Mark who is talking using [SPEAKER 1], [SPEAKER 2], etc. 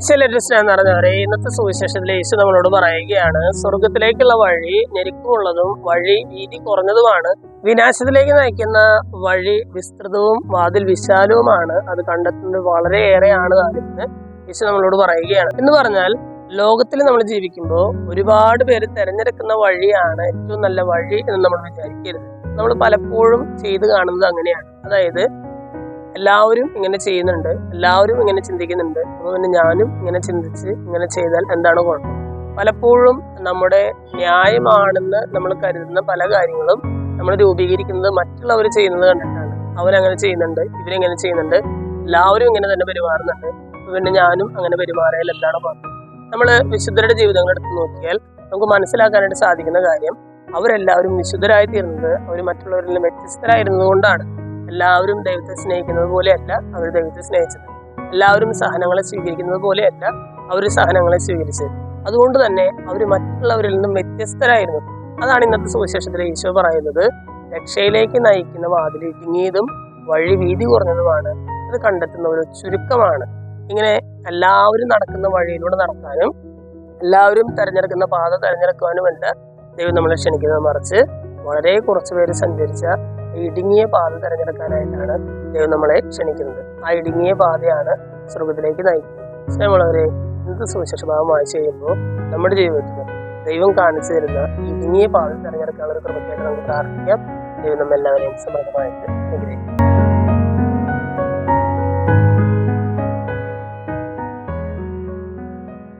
[SPEAKER 1] എന്ന് പറഞ്ഞവരെ ഇന്നത്തെ സുവിശേഷത്തിൽ യേശു നമ്മളോട് പറയുകയാണ് സ്വർഗത്തിലേക്കുള്ള വഴി ഞെരുക്കമുള്ളതും വഴി വീതി കുറഞ്ഞതുമാണ്. വിനാശത്തിലേക്ക് നയിക്കുന്ന വഴി വിസ്തൃതവും വാതിൽ വിശാലവുമാണ്. അത് കണ്ടെത്തുന്നത് വളരെയേറെയാണ് കാര്യത്തിന് യേശു നമ്മളോട് പറയുകയാണ്. എന്ന് പറഞ്ഞാൽ ലോകത്തിൽ നമ്മൾ ജീവിക്കുമ്പോൾ ഒരുപാട് പേര് തിരഞ്ഞെടുക്കുന്ന വഴിയാണ് ഏറ്റവും നല്ല വഴി എന്ന് നമ്മൾ വിചാരിക്കരുത്. നമ്മൾ പലപ്പോഴും ചെയ്തു കാണുന്നത് അങ്ങനെയാണ്. അതായത് എല്ലാവരും ഇങ്ങനെ ചെയ്യുന്നുണ്ട്. എല്ലാവരും ഇങ്ങനെ ചിന്തിക്കുന്നുണ്ട്. അപ്പോൾ പിന്നെ ഞാനും ഇങ്ങനെ ചിന്തിച്ച് ഇങ്ങനെ ചെയ്താൽ എന്താണ് കുഴപ്പം? പലപ്പോഴും നമ്മുടെ ന്യായമാണെന്ന് നമ്മൾ കരുതുന്ന പല കാര്യങ്ങളും നമ്മൾ രൂപീകരിക്കുന്നത് മറ്റുള്ളവർ ചെയ്യുന്നത് കണ്ടിട്ടാണ്. അവരങ്ങനെ ചെയ്യുന്നുണ്ട് ഇവരെങ്ങനെ ചെയ്യുന്നുണ്ട്. എല്ലാവരും ഇങ്ങനെ തന്നെ പെരുമാറുന്നുണ്ട്. പിന്നെ ഞാനും അങ്ങനെ പെരുമാറിയാൽ എന്താണ് കുഴപ്പം? നമ്മൾ വിശുദ്ധരുടെ ജീവിതങ്ങൾ എടുത്ത് നോക്കിയാൽ നമുക്ക് മനസ്സിലാക്കാനായിട്ട് സാധിക്കുന്ന കാര്യം അവരെല്ലാവരും വിശുദ്ധരായി തീർന്നത് അവർ മറ്റുള്ളവരിൽ നിന്ന് എല്ലാവരും ദൈവത്തെ സ്നേഹിക്കുന്നത് പോലെയല്ല അവർ ദൈവത്തെ സ്നേഹിച്ചത്. എല്ലാവരും സഹനങ്ങളെ സ്വീകരിക്കുന്നത് പോലെയല്ല അവർ സഹനങ്ങളെ സ്വീകരിച്ചത്. അതുകൊണ്ട് തന്നെ അവർ മറ്റുള്ളവരിൽ നിന്നും വ്യത്യസ്തരായിരുന്നു. അതാണ് ഇന്നത്തെ സുവിശേഷത്തിലെ ഈശോ പറയുന്നത്. രക്ഷയിലേക്ക് നയിക്കുന്ന വാതിൽ ഇടുങ്ങിയതും വഴി വീതി കുറഞ്ഞതുമാണ്. അത് കണ്ടെത്തുന്ന ഒരു ചുരുക്കമാണ്. ഇങ്ങനെ എല്ലാവരും നടക്കുന്ന വഴിയിലൂടെ നടക്കാനും എല്ലാവരും തിരഞ്ഞെടുക്കുന്ന പാത തിരഞ്ഞെടുക്കുവാനുമല്ല ദൈവം നമ്മളെ ക്ഷണിക്കുന്നത് മറിച്ച്. വളരെ കുറച്ച് പേര് സഞ്ചരിച്ച ഇടുങ്ങിയ പാത തിരഞ്ഞെടുക്കാനായിട്ടാണ് ദൈവം നമ്മളെ ക്ഷണിക്കുന്നത്. ആ ഇടുങ്ങിയ പാതയാണ് സ്വർഗത്തിലേക്ക് നയിക്കുന്നത്. നമ്മളവരെ എന്ത് സുവിശേഷ വായിച്ചു ചെയ്യുമ്പോൾ നമ്മുടെ ജീവിതത്തിൽ ദൈവം കാണിച്ചു തരുന്ന ഇടുങ്ങിയ പാത തിരഞ്ഞെടുക്കാനുള്ള ഒരു കൃപയ്ക്കായിട്ട് നമുക്ക് പ്രാർത്ഥിക്കാം. ദൈവം നമ്മെല്ലാവരെയും സമൃദ്ധമായിട്ട് അനുഗ്രഹിക്കും